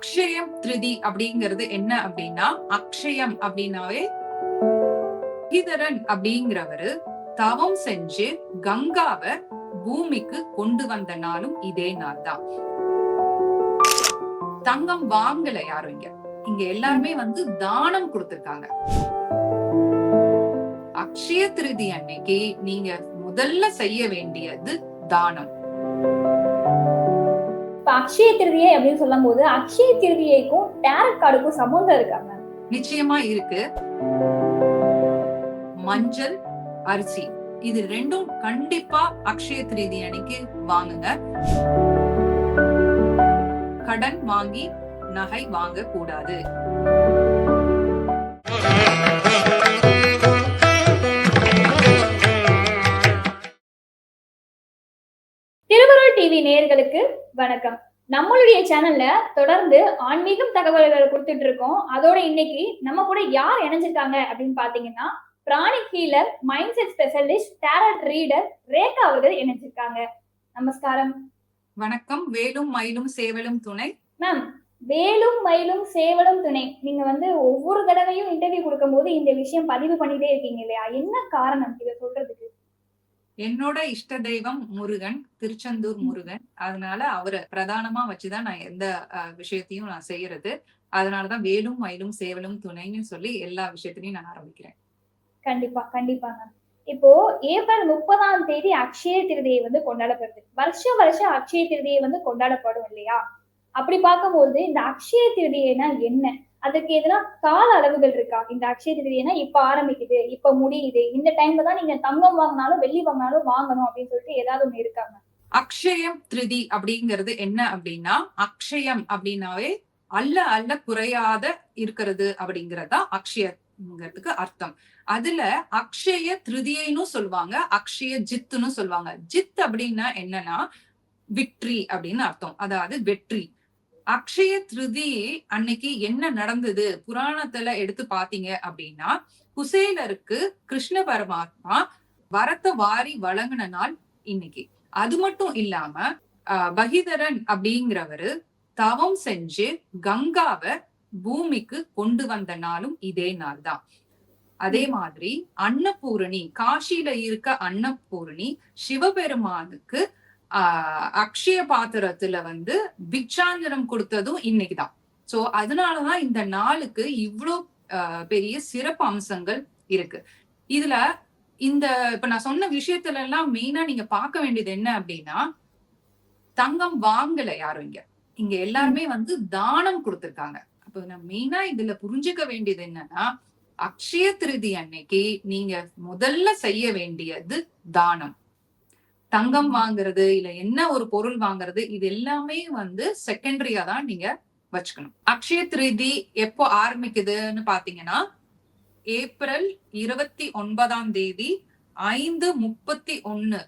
அக்ஷயம் திருதி அப்படிங்கிறது என்ன அப்படின்னா அக்ஷயம் அப்படின்னாவே பகிதரன் அப்படிங்கிறவரு தவம் செஞ்சு கங்காவை பூமிக்கு கொண்டு வந்த நாளும் இதே நாள் தான் தங்கம் வாங்கல யாரும் இங்க. இங்க எல்லாருமே வந்து தானம் கொடுத்திருக்காங்க. அக்ஷய திருதி அன்னைக்கு நீங்க முதல்ல செய்ய வேண்டியது தானம். இப்ப அக்ஷய திருதியை அப்படின்னு சொல்லும் போது அக்ஷய திருதியைக்கும் டேரட் கார்டுக்கும் சம்மந்தம் இருக்காங்க நிச்சயமா இருக்கு. மஞ்சள் அரிசி இது ரெண்டும் கண்டிப்பா அக்ஷய திருதி அன்னைக்கு வாங்குங்க. கடன் வாங்கி நகை வாங்க கூடாது திருவருள் டிவி நேயர்களுக்கு வணக்கம். நம்மளுடைய சேனல்ல தொடர்ந்து ஆன்மீகம் தகவல்கள் கொடுத்துட்டு இருக்கோம். அதோட இன்னைக்கு நம்ம கூட யார் இணைஞ்சிருக்காங்க அப்படின்னு பாத்தீங்கன்னா pranic healer mind set specialist tarot reader Rekha அவர்கள் இணைஞ்சிருக்காங்க. நமஸ்காரம். வணக்கம். வேலும் மயிலும் சேவலும் துணை. மேம் வேலும் மயிலும் சேவலும் துணை. நீங்க வந்து ஒவ்வொரு தடவையும் இன்டர்வியூ கொடுக்கும்போது இந்த விஷயம் பதிவு பண்ணிட்டே இருக்கீங்க இல்லையா? என்ன காரணம் இதை சொல்றதுக்கு? என்னோட இஷ்ட தெய்வம் முருகன் திருச்செந்தூர் முருகன். அதனால அவரை பிரதானமா வச்சுதான் நான் எந்த விஷயத்தையும் நான் செய்யறது. அதனாலதான் வேலும் மயிலும் சேவலும் துணைன்னு சொல்லி எல்லா விஷயத்திலையும் நான் ஆரம்பிக்கிறேன். கண்டிப்பா கண்டிப்பாங்க. இப்போ ஏப்ரல் முப்பதாம் தேதி அக்ஷய திருதியை வந்து கொண்டாடப்படுது. வருஷம் வருஷம் அக்ஷய திருதியை வந்து கொண்டாடப்படும் இல்லையா? அப்படி பார்க்கும்போது இந்த அக்ஷய திருதியைனா என்ன? அதுக்கு எதுனா கால அளவுகள் இருக்கா? இந்த அக்ஷய திருதியைனா இப்ப ஆரம்பிக்குது இப்ப முடியுது. இந்த டைம்ல தான் நீங்க தங்கம் வாங்கினாலும் வெள்ளி வாங்கினாலும் வாங்கணும் அப்படின்னு சொல்லிட்டு ஏதாவது ஒண்ணு இருக்காங்க அக்ஷயம் திருதி அப்படிங்கிறது என்ன அப்படின்னா அக்ஷயம் அப்படின்னாவே அல்ல அல்ல குறையாத இருக்கிறது அப்படிங்கறதா அக்ஷயங்கிறதுக்கு அர்த்தம். அதுல அக்ஷய திருதியைன்னு சொல்லுவாங்க அக்ஷய ஜித்துன்னு சொல்லுவாங்க. ஜித் அப்படின்னா என்னன்னா விக்ட்ரி அப்படின்னு அர்த்தம். அதாவது வெற்றி. அக்ஷய திருதி அன்னைக்கு என்ன நடந்தது? புராணத்துல எடுத்து பாத்தீங்க அப்படின்னா குசேலருக்கு கிருஷ்ண பரமாத்மா வரத்தை வாரி வழங்கின நாள் இன்னைக்கு. அது மட்டும் இல்லாம ஆஹ், பகிதரன் அப்படிங்கிறவரு தவம் செஞ்சு கங்காவை பூமிக்கு கொண்டு வந்த நாளும் இதே நாள் தான் அதே மாதிரி அன்னபூரணி காஷியில இருக்க அன்னபூரணி சிவபெருமானுக்கு ஆஹ் அக்ஷய பாத்திரத்துல வந்து பிக்ஷாஞ்சனம் கொடுத்ததும் இன்னைக்குதான். சோ அதனாலதான் இந்த நாளுக்கு இவ்ளோ ஆஹ் பெரிய சிறப்பு அம்சங்கள் இருக்கு. இதுல இந்த இப்ப நான் சொன்ன விஷயத்துல எல்லாம் மெயினா நீங்க பார்க்க வேண்டியது என்ன அப்படின்னா தங்கம் வாங்கல யாரும் இங்க. இங்க எல்லாருமே வந்து தானம் கொடுத்திருக்காங்க. அப்ப நான் மெயினா இதுல புரிஞ்சுக்க வேண்டியது என்னன்னா அக்ஷய திருதி அன்னைக்கு நீங்க முதல்ல செய்ய வேண்டியது தானம். தங்கம் வாங்குறது இல்ல என்ன ஒரு பொருள் வாங்குறது இது எல்லாமே வந்து செகண்டரியா தான் நீங்க வச்சுக்கணும். அக்ஷய திருதி எப்போ ஆரம்பிக்குதுன்னு பாத்தீங்கன்னா ஏப்ரல் இருபத்தி ஒன்பதாம் தேதி ஐந்து முப்பத்தி ஒன்னு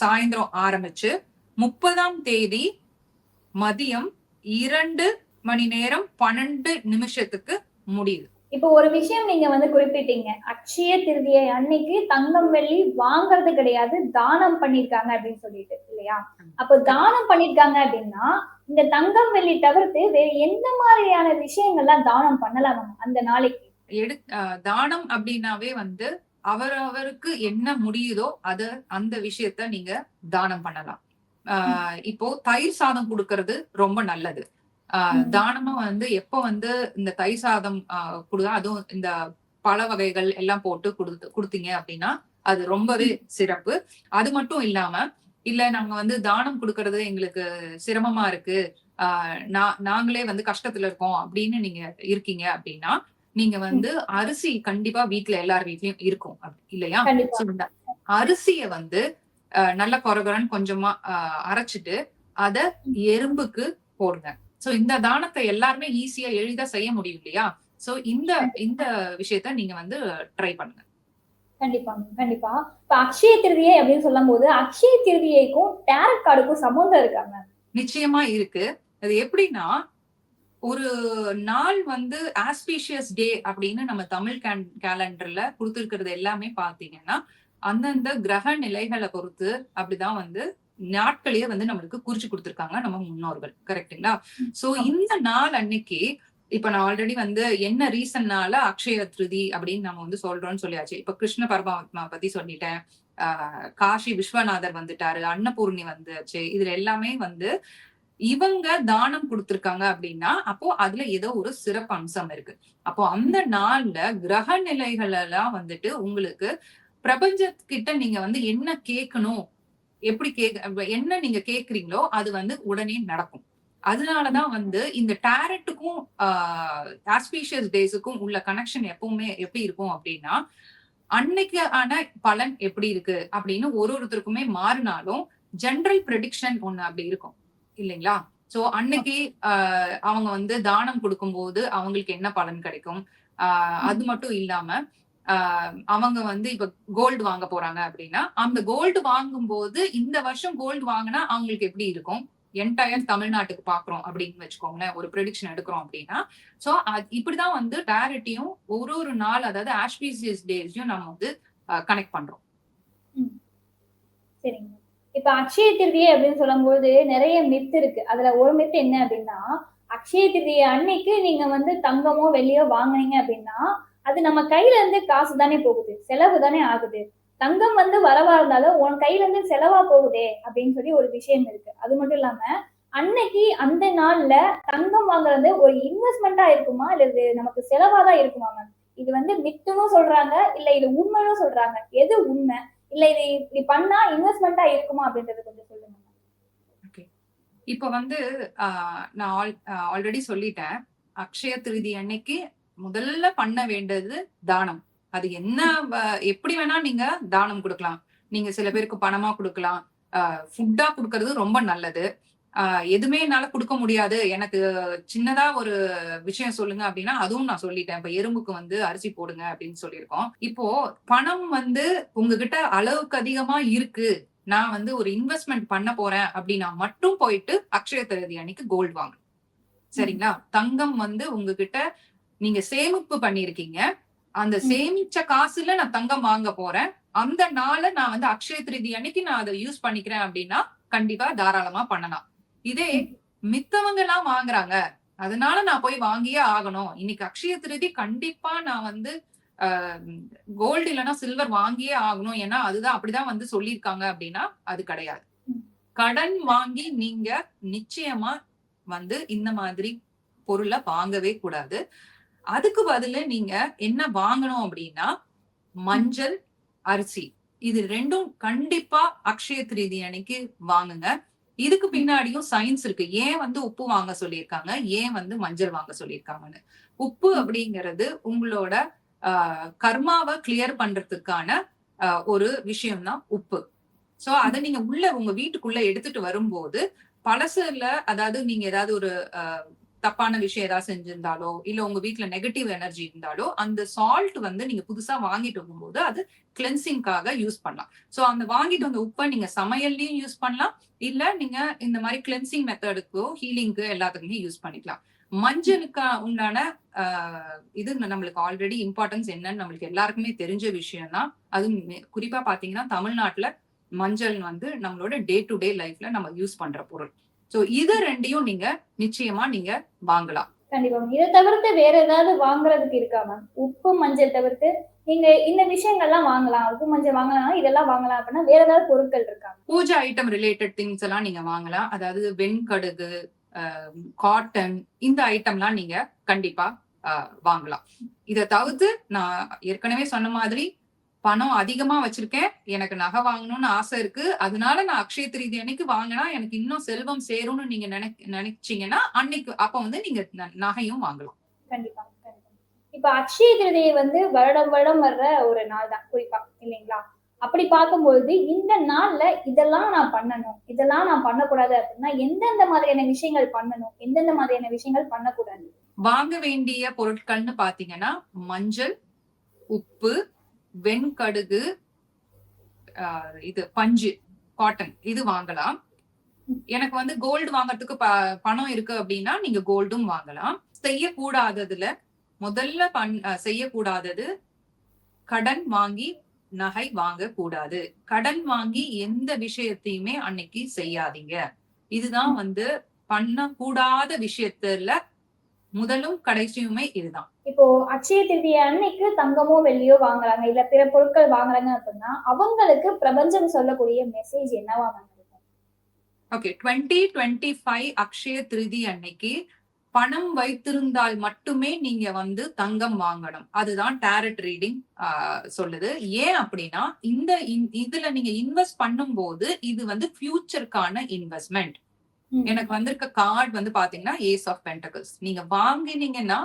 சாயந்தரம் ஆரம்பிச்சு முப்பதாம் தேதி மதியம் இரண்டு மணி நேரம் பன்னெண்டு நிமிஷத்துக்கு முடியுது. இப்போ ஒரு விஷயம் நீங்க வந்து குறிப்பிட்டீங்க. அச்சய திருதியை அன்னைக்கு தங்கம் வெள்ளி வாங்குறது கிடையாது தானம் பண்ணிருக்காங்க அப்படின்னு சொல்லிட்டு இல்லையா? அப்போ தானம் பண்ணிருக்காங்க அப்படின்னா இந்த தங்கம் வெள்ளி தவிர்த்து வேற எந்த மாதிரியான விஷயங்கள்லாம் தானம் பண்ணலாம் அந்த நாளைக்கு? எடு தானம் அப்படின்னாவே வந்து அவரவருக்கு என்ன முடியுதோ அத அந்த விஷயத்த நீங்க தானம் பண்ணலாம். ஆஹ் இப்போ தயிர் சாதம் கொடுக்கறது ரொம்ப நல்லது. தானமா வந்து எப்ப வந்து இந்த தயிர் சாதம் ஆஹ் கொடுங்க அதுவும் இந்த பழ வகைகள் எல்லாம் போட்டு கொடுத்து கொடுத்தீங்க அப்படின்னா அது ரொம்பவே சிறப்பு. அது மட்டும் இல்லாம இல்ல நாங்க வந்து தானம் கொடுக்கறது எங்களுக்கு சிரமமா இருக்கு. ஆஹ் நாங்களே வந்து கஷ்டத்துல இருக்கோம் அப்படின்னு நீங்க இருக்கீங்க அப்படின்னா நீங்க வந்து அரிசி கண்டிப்பா வீட்ல எல்லார் வீட்லயும் இருக்கும் இல்லையா? அரிசிய வந்து நல்ல கொரகொரன்னு கொஞ்சமா அரைச்சிட்டு அத எறும்புக்கு போடுங்க. சோ இந்த தானத்தை எல்லாருமே ஈஸியா எளிதா செய்ய முடியும் இல்லையா? சோ இந்த இந்த விஷயத்த நீங்க வந்து ட்ரை பண்ணுங்க. கண்டிப்பா கண்டிப்பா. இப்ப அக்ஷய திருதியை அப்படின்னு சொல்லும் போது அக்ஷய திருதியைக்கும் டேரட் கார்டுக்கும் சம்மந்தம் இருக்காங்க நிச்சயமா இருக்கு. அது எப்படின்னா ஒரு நாள் வந்து ஆஸ்பீஷியஸ் டே அப்படின்னு நம்ம தமிழ் கேலண்டர்ல கொடுத்துருக்கிறது எல்லாமே பாத்தீங்கன்னா அந்தந்த கிரக நிலைகளை பொறுத்து அப்படிதான் வந்து நாட்களையே வந்து நம்மளுக்கு குறிச்சு கொடுத்திருக்காங்க நம்ம முன்னோர்கள் கரெக்ட்டுங்களா சோ. இந்த நாள் அன்னைக்கு இப்ப நான் ஆல்ரெடி வந்து என்ன ரீசன்னால அக்ஷய திருதி அப்படின்னு நம்ம வந்து சொல்றோம்னு சொல்லியாச்சு. இப்ப கிருஷ்ண பரமாத்மா பத்தி சொல்லிட்டேன். ஆஹ் காஷி விஸ்வநாதர் வந்துட்டாரு அன்னபூர்ணி வந்துச்சு இதுல எல்லாமே வந்து இவங்க தானம் கொடுத்திருக்காங்க அப்படின்னா அப்போ அதுல ஏதோ ஒரு சிறப்பு அம்சம் இருக்கு. அப்போ அந்த நாள்ல கிரக நிலைகள் எல்லாம் வந்துட்டு உங்களுக்கு பிரபஞ்சத்துக்கிட்ட நீங்க வந்து என்ன கேட்கணும் எப்படி கேக்க என்ன நீங்க கேக்குறீங்களோ அது வந்து உடனே நடக்கும். அதனாலதான் வந்து இந்த டேரட்டுக்கும் ஆஸ்பீஷியஸ் டேஸுக்கும் உள்ள கனெக்ஷன் எப்பவுமே எப்படி இருக்கும் அப்படின்னா அன்னைக்கு ஆன பலன் எப்படி இருக்கு அப்படின்னு ஒரு ஒருத்தருக்குமே மாறினாலும் ஜெனரல் ப்ரெடிக்ஷன் ஒண்ணு அப்படி இருக்கும். இல்லைங்களா? சோ அன்னைக்கு அவங்க வந்து தானம் கொடுக்கும்போது அவங்களுக்கு என்ன பலன் கிடைக்கும்? அது மட்டும் இல்லாம அவங்க வந்து இப்ப கோல்டு வாங்க போறாங்க அப்படின்னா அந்த கோல்டு வாங்கும்போது இந்த வருஷம் கோல்டு வாங்கினா அவங்களுக்கு எப்படி இருக்கும்? என்டையர் தமிழ்நாட்டுக்கு பாக்குறோம் அப்படின்னு வச்சுக்கோங்களேன் ஒரு ப்ரெடிக்ஷன் எடுக்கிறோம் அப்படின்னா. சோ இப்படிதான் வந்து டேரட்டியும் ஒரு ஒரு நாள் அதாவது ஆஸ்பீசியஸ் டேஸையும் நம்ம வந்து கனெக்ட் பண்றோம். சரிங்க. இப்ப அக்ஷய திருதியை அப்படின்னு சொல்லும்போது நிறைய மித்து இருக்கு. அதுல ஒரு மித்து என்ன அப்படின்னா அக்ஷய திருதியை அன்னைக்கு நீங்க வந்து தங்கமோ வெளியோ வாங்குனீங்க அப்படின்னா அது நம்ம கையில இருந்து காசு தானே போகுது செலவு தானே ஆகுது. தங்கம் வந்து வரவா இருந்தாலும் உன் கையில இருந்து செலவா போகுதே அப்படின்னு சொல்லி ஒரு விஷயம் இருக்கு. அது மட்டும் இல்லாம அன்னைக்கு அந்த நாள்ல தங்கம் வாங்குறது ஒரு இன்வெஸ்ட்மெண்டா இருக்குமா? இல்லது நமக்கு செலவா தான் இருக்குமா மேம் இது வந்து மித்துன்னு சொல்றாங்க இல்ல இது உண்மைன்னு சொல்றாங்க. எது உண்மை? இல்ல இது இப்படி பண்ணா இன்வெஸ்ட்மெண்டா இருக்குமா அப்படின்றது கொஞ்சம் சொல்லுங்க இப்ப வந்து ஆஹ் நான் ஆல்ரெடி சொல்லிட்டேன். அக்ஷய திருதி அன்னைக்கு முதல்ல பண்ண வேண்டியது தானம். அது என்ன எப்படி வேணா நீங்க தானம் கொடுக்கலாம். நீங்க சில பேருக்கு பணமா கொடுக்கலாம். ஃபுட்டா கொடுக்கறது ரொம்ப நல்லது. எதுவுமே என்னால கொடுக்க முடியாது. எனக்கு சின்னதா ஒரு விஷயம் சொல்லுங்க அப்படின்னா அதுவும் நான் சொல்லிட்டேன். இப்ப எறும்புக்கு வந்து அரிசி போடுங்க அப்படின்னு சொல்லியிருக்கோம். இப்போ பணம் வந்து உங்ககிட்ட அளவுக்கு அதிகமா இருக்கு. நான் வந்து ஒரு இன்வெஸ்ட்மெண்ட் பண்ண போறேன் அப்படின்னா மட்டும் போயிட்டு அக்ஷய திருதி அன்னைக்கு கோல்டு வாங்க சரிங்களா? தங்கம் வந்து உங்ககிட்ட நீங்க சேமிப்பு பண்ணிருக்கீங்க. அந்த. சேமிச்ச காசுல நான் தங்கம் வாங்க போறேன். அந்த நாளை நான் வந்து அக்ஷய திருதி அன்னைக்கு நான் அதை யூஸ் பண்ணிக்கிறேன் அப்படின்னா கண்டிப்பா தாராளமா பண்ணலாம். இதே மித்தவங்க எல்லாம் வாங்குறாங்க. அதனால நான் போய் வாங்கியே ஆகணும். இன்னைக்கு அக்ஷய திருதி கண்டிப்பா நான் வந்து கோல்டு இல்லைன்னா சில்வர் வாங்கியே ஆகணும். ஏன்னா அதுதான் அப்படிதான் வந்து சொல்லியிருக்காங்க அப்படின்னா அது கிடையாது. கடன் வாங்கி நீங்க நிச்சயமா வந்து இந்த மாதிரி பொருளை வாங்கவே கூடாது. அதுக்கு பதில நீங்க என்ன வாங்கணும் அப்படின்னா மஞ்சள் அரிசி. இது ரெண்டும் கண்டிப்பா அக்ஷய திருதி அன்னைக்கு வாங்குங்க. இதுக்கு பின்னாடியும் சயின்ஸ் இருக்கு. ஏன் வந்து உப்பு வாங்க சொல்லியிருக்காங்க? ஏன் வந்து மஞ்சள் வாங்க சொல்லியிருக்காங்கன்னு. உப்பு அப்படிங்கிறது உங்களோட ஆஹ் கர்மாவை கிளியர் பண்றதுக்கான ஆஹ் ஒரு விஷயம் தான் உப்பு. சோ அதை நீங்க உள்ள உங்க வீட்டுக்குள்ள எடுத்துட்டு வரும்போது பழசுல அதாவது நீங்க ஏதாவது ஒரு தப்பான விஷயம் ஏதாவது செஞ்சிருந்தாலோ இல்ல உங்க வீட்ல நெகட்டிவ் எனர்ஜி இருந்தாலோ அந்த சால்ட் வந்து நீங்க புதுசா வாங்கிட்டு வரும்போது அது கிளென்சிங்காக யூஸ் பண்ணலாம். சோ அந்த வாங்கிட்டு வந்த உப்பை நீங்க சமையல்லயும் யூஸ் பண்ணலாம். இல்ல நீங்க இந்த மாதிரி கிளென்சிங் மெத்தடுக்கோ ஹீலிங்க்கு எல்லாத்துக்குமே யூஸ் பண்ணிக்கலாம். மஞ்சளுக்கு உண்டான ஆஹ் இது நம்மளுக்கு ஆல்ரெடி இம்பார்ட்டன்ஸ் என்னன்னு நம்மளுக்கு எல்லாருக்குமே தெரிஞ்ச விஷயம் தான் அது குறிப்பா பாத்தீங்கன்னா தமிழ்நாட்டுல மஞ்சள் வந்து நம்மளோட டே டு டே லைஃப்ல நம்ம யூஸ் பண்ற பொருள். சோ இது ரெண்டையும் நீங்க நிச்சயமா நீங்க வாங்கலாம். கண்டிப்பா இதை தவிர்த்து வேற ஏதாவது வாங்குறதுக்கு இருக்கா மேம் உப்பு மஞ்சள் தவிர்த்து நீங்க இந்த விஷயங்கள்லாம் வாங்கலாம். உப்பு மஞ்சள் வாங்கலாம் இதெல்லாம் வாங்கலாம் அப்படின்னா வேற ஏதாவது பொருட்கள் இருக்கா பூஜா ஐட்டம் ரிலேட்டட் திங்ஸ் எல்லாம் நீங்க வாங்கலாம். அதாவது வெண்கடுகு காட்டன் இந்த ஐட்டம்லாம் நீங்க கண்டிப்பா வாங்கலாம். இதை தவிர்த்து நான் ஏற்கனவே சொன்ன மாதிரி பணம் அதிகமா வச்சிருக்கேன். எனக்கு நகை வாங்கணும்னு ஆசை இருக்கு. அதனால நான் அக்ஷய திருதி அன்னைக்கு வாங்கினா எனக்கு இன்னும் செல்வம் சேரும்னு நீங்க நினை நினைச்சீங்கன்னா அன்னைக்கு அப்ப வந்து நீங்க நகையும் வாங்கலாம். கண்டிப்பா இப்ப அக்ஷய திருதியை வந்து வருடம் வருடம் வர்ற ஒரு நாள் தான் குறிப்பா இல்லைங்களா? அப்படி பார்க்கும்போது இந்த நாள்ல இதெல்லாம் நான் பண்ணணும். இதெல்லாம் நான் பண்ணக்கூடாது அப்படின்னா எந்தெந்த மாதிரியான விஷயங்கள் பண்ணணும்? எந்தெந்த மாதிரியான விஷயங்கள் பண்ணக்கூடாது? வாங்க வேண்டிய பொருட்கள்னு பாத்தீங்கன்னா மஞ்சள் உப்பு வெண்கடுகு ஆஹ் இது பஞ்சு காட்டன் இது வாங்கலாம். எனக்கு வந்து கோல்டு வாங்கறதுக்கு ப- பணம் இருக்கு அப்படின்னா நீங்க கோல்டும் வாங்கலாம். செய்யக்கூடாததுல முதல்ல பண் செய்யக்கூடாதது கடன் வாங்கி நகை வாங்க கூடாது கடன் வாங்கி எந்த விஷயத்தையுமே அன்னைக்கு செய்யாதீங்க. இதுதான் வந்து பண்ணக்கூடாத விஷயத்துல முதலும் கடைசியுமே இதுதான். இப்போ அட்சய திருதியை அன்னைக்கு தங்கமோ வெள்ளியோ வாங்குறாங்க. இல்ல பிற பொருட்கள் வாங்குறாங்க அப்படின்னா அவங்களுக்கு பிரபஞ்சம் சொல்லக்கூடிய மெசேஜ் என்னவா okay twenty twenty five Akshaya Tritiya அன்னைக்கு பணம் வைத்திருந்தால் மட்டுமே நீங்க வந்து தங்கம் வாங்கணும். அதுதான் டேரட் ரீடிங் சொல்லுது. ஏன் அப்படின்னா இந்த இதுல நீங்க இன்வெஸ்ட் பண்ணும்போது இது வந்து ஃபியூச்சருக்கான இன்வெஸ்ட்மெண்ட். எனக்கு வந்திருக்க கார்டு வந்து பாத்தீங்கன்னா ஏஸ் ஆஃப் பென்டகல்ஸ் நீங்க வாங்கினீங்கன்னா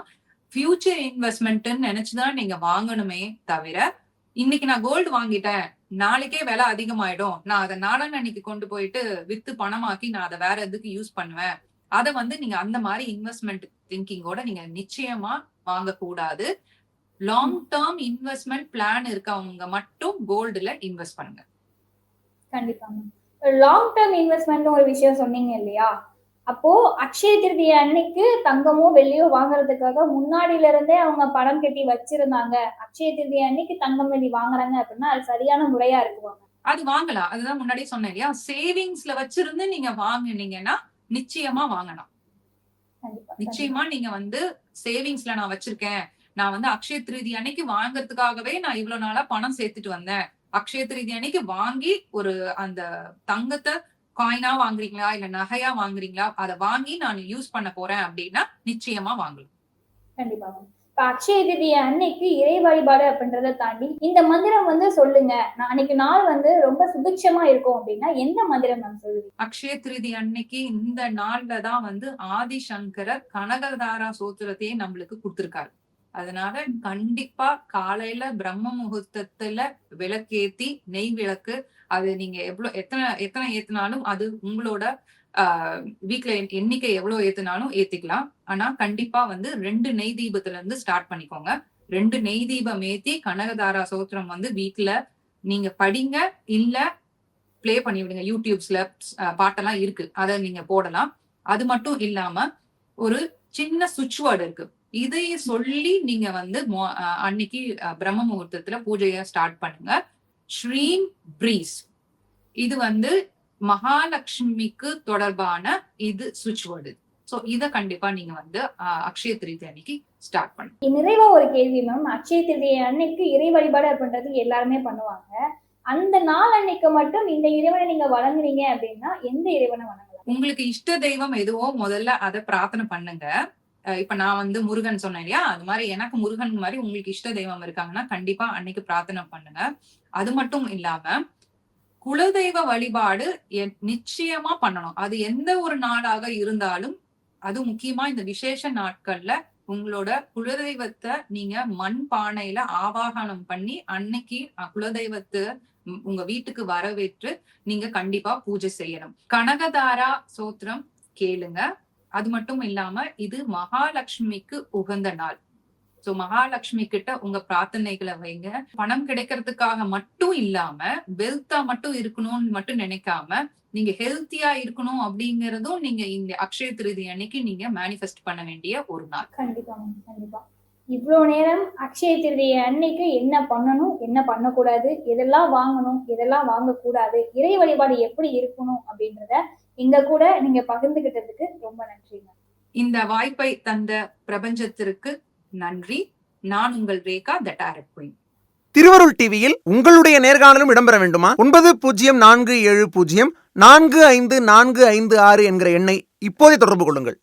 ஃபியூச்சர் இன்வெஸ்ட்மெண்ட்னு நினைச்சுதான் நீங்க வாங்கணுமே தவிர இன்னைக்கு நான் கோல்டு வாங்கிட்டேன் நாளைக்கே விலை அதிகமாயிடும். நான் அதை நாளான அன்னைக்கு கொண்டு போயிட்டு வித்து பணமாக்கி நான் அதை வேற எதுக்கு யூஸ் பண்ணுவேன்? அதை வந்து நீங்க அந்த மாதிரி இன்வெஸ்ட்மெண்ட் திங்கிங்கோட நீங்க நிச்சயமா வாங்கக்கூடாது. லாங் டேர்ம் இன்வெஸ்ட்மெண்ட் பிளான் இருக்கவங்க மட்டும் கோல்டுல இன்வெஸ்ட் பண்ணுங்க. கண்டிப்பா லாங் டேர்ம் இன்வெஸ்ட்மெண்ட் ஒரு விஷயம் சொன்னீங்க இல்லையா? அப்போ அக்ஷய திருதியை அன்னைக்கு தங்கமோ வெள்ளியோ வாங்குறதுக்காக முன்னாடில இருந்தே அவங்க பணம் கட்டி வச்சிருந்தாங்க. அக்ஷய திருதியை அன்னைக்கு தங்கம் வெள்ளி வாங்குறாங்க அப்படின்னா அது சரியான முறையா இருக்குவாங்க அது வாங்கலாம். அதுதான் முன்னாடியே சொன்னேன் இல்லையா? சேவிங்ஸ்ல வச்சிருந்து நீங்க வாங்குனீங்கன்னா நிச்சயமா வாங்கலாம். நிச்சயமா நீங்க வந்து சேவிங்ஸ்ல நான் வச்சிருக்கேன். நான் வந்து அக்ஷய திருதி அன்னைக்கு வாங்குறதுக்காகவே நான் இவ்வளவு நாளா பணம் சேர்த்துட்டு வந்தேன். அக்ஷய திருதி அன்னைக்கு வாங்கி ஒரு அந்த தங்கத்தை காயினா வாங்குறீங்களா? இல்ல நகையா வாங்குறீங்களா? அதை வாங்கி நான் யூஸ் பண்ண போறேன் அப்படின்னா நிச்சயமா வாங்கலாம். கண்டிப்பா அக்ஷய திருதியை அன்னைக்கு இறை வழிபாடு அப்படின்றத தாண்டி இந்த மந்திரம் வந்து சொல்லுங்க. நான் அன்னைக்கு நாள் வந்து ரொம்ப சுபிக்ஷமா இருக்கும் அப்படின்னா எந்த மந்திரம் மேம் சொல்லுவீங்க? அக்ஷய திருதி அன்னைக்கு இந்த நாள்ல தான் வந்து ஆதிசங்கரர் கனகதாரா சோத்திரத்தையே நம்மளுக்கு கொடுத்திருக்காரு. அதனால கண்டிப்பா காலையில பிரம்ம முகூர்த்தத்துல விளக்கேத்தி நெய் விளக்கு அது நீங்க எவ்வளவு எத்தனை எத்தனை ஏத்தினாலும் அது உங்களோட ஆஹ் வீட்ல எண்ணிக்கை எவ்வளவு ஏத்தினாலும் ஏத்திக்கலாம். ஆனா கண்டிப்பா வந்து ரெண்டு நெய் தீபத்துல இருந்து ஸ்டார்ட் பண்ணிக்கோங்க. ரெண்டு நெய் தீபம் ஏத்தி கனகதாரா சோத்திரம் வந்து வீட்டுல நீங்க படிங்க இல்ல ப்ளே பண்ணி விடுங்க. யூடியூப்ஸ்ல பாட்டெல்லாம் இருக்கு. அதை நீங்க போடலாம். அது மட்டும் இல்லாம ஒரு சின்ன சுவிட்ச் வேர்டு இருக்கு. இதைய சொல்லி நீங்க வந்து அன்னைக்கு பிரம்ம முகூர்த்தத்துல பூஜைய ஸ்டார்ட் பண்ணுங்க. ஸ்ரீம் பிரீஸ். இது வந்து மகாலட்சுமிக்கு தொடர்பான இது சுவிட்ச் வேர்டு சோ இத கண்டிப்பா நீங்க வந்து அக்ஷய திருதி அன்னைக்கு ஸ்டார்ட் பண்ணுங்க நிறைவா ஒரு கேள்வி மேம் அக்ஷய திருதியை அன்னைக்கு இறை வழிபாடு அப்படின்றது எல்லாருமே பண்ணுவாங்க. அந்த நாள் அன்னைக்கு மட்டும் இந்த இறைவனை நீங்க வணங்குறீங்க அப்படின்னா எந்த இறைவனை வணங்கலாம்? உங்களுக்கு இஷ்ட தெய்வம் எதுவோ முதல்ல அதை பிரார்த்தனை பண்ணுங்க. இப்ப நான் வந்து முருகன் சொன்னேன் இல்லையா? அது மாதிரி எனக்கு முருகன் மாதிரி உங்களுக்கு இஷ்ட தெய்வம் இருக்காங்கன்னா கண்டிப்பா அன்னைக்கு பிரார்த்தனை பண்ணுங்க. அது மட்டும் இல்லாம குலதெய்வ வழிபாடு நிச்சயமா பண்ணணும். அது எந்த ஒரு நாளாக இருந்தாலும் அது முக்கியமா இந்த விசேஷ நாட்கள்ல உங்களோட குலதெய்வத்தை நீங்க மண் பானையில ஆவாகனம் பண்ணி அன்னைக்கு குலதெய்வத்தை உங்க வீட்டுக்கு வரவேற்று நீங்க கண்டிப்பா பூஜை செய்யணும். கனகதாரா சோத்திரம் கேளுங்க. அது மட்டும் இல்லாம இது மகாலட்சுமிக்கு உகந்த நாள். சோ மகாலட்சுமி கிட்ட உங்க பிரார்த்தனைகளை வைங்க. பணம் கிடைக்கிறதுக்காக மட்டும் இல்லாம வெல்த்தா மட்டும் இருக்கணும்னு மட்டும் நினைக்காம நீங்க ஹெல்த்தியா இருக்கணும் அப்படிங்கறதும் நீங்க இந்த அக்ஷய திருதி அன்னைக்கு நீங்க மேனிஃபெஸ்ட் பண்ண வேண்டிய ஒரு நாள். கண்டிப்பா கண்டிப்பா. இவ்வளவு நேரம் அக்ஷய திருதி அன்னைக்கு என்ன பண்ணணும் என்ன பண்ணக்கூடாது எதெல்லாம் வாங்கணும் எதெல்லாம் வாங்கக்கூடாது இறை வழிபாடு எப்படி இருக்கணும் அப்படின்றத எங்க கூட நீங்க பகிர்ந்துகிட்டதுக்கு ரொம்ப நன்றி மேம் இந்த வாய்ப்பை தந்த பிரபஞ்சத்திற்கு நன்றி. நான் உங்கள் ரேகா த டேரட் குயின் திருவருள் டிவியில் உங்களுடைய நேர்காணலும் இடம்பெற வேண்டுமா? ஒன்பது பூஜ்ஜியம் நான்கு ஏழு பூஜ்ஜியம் நான்கு ஐந்து நான்கு ஐந்து ஆறு என்கிற எண்ணை இப்போதே தொடர்பு கொள்ளுங்கள்.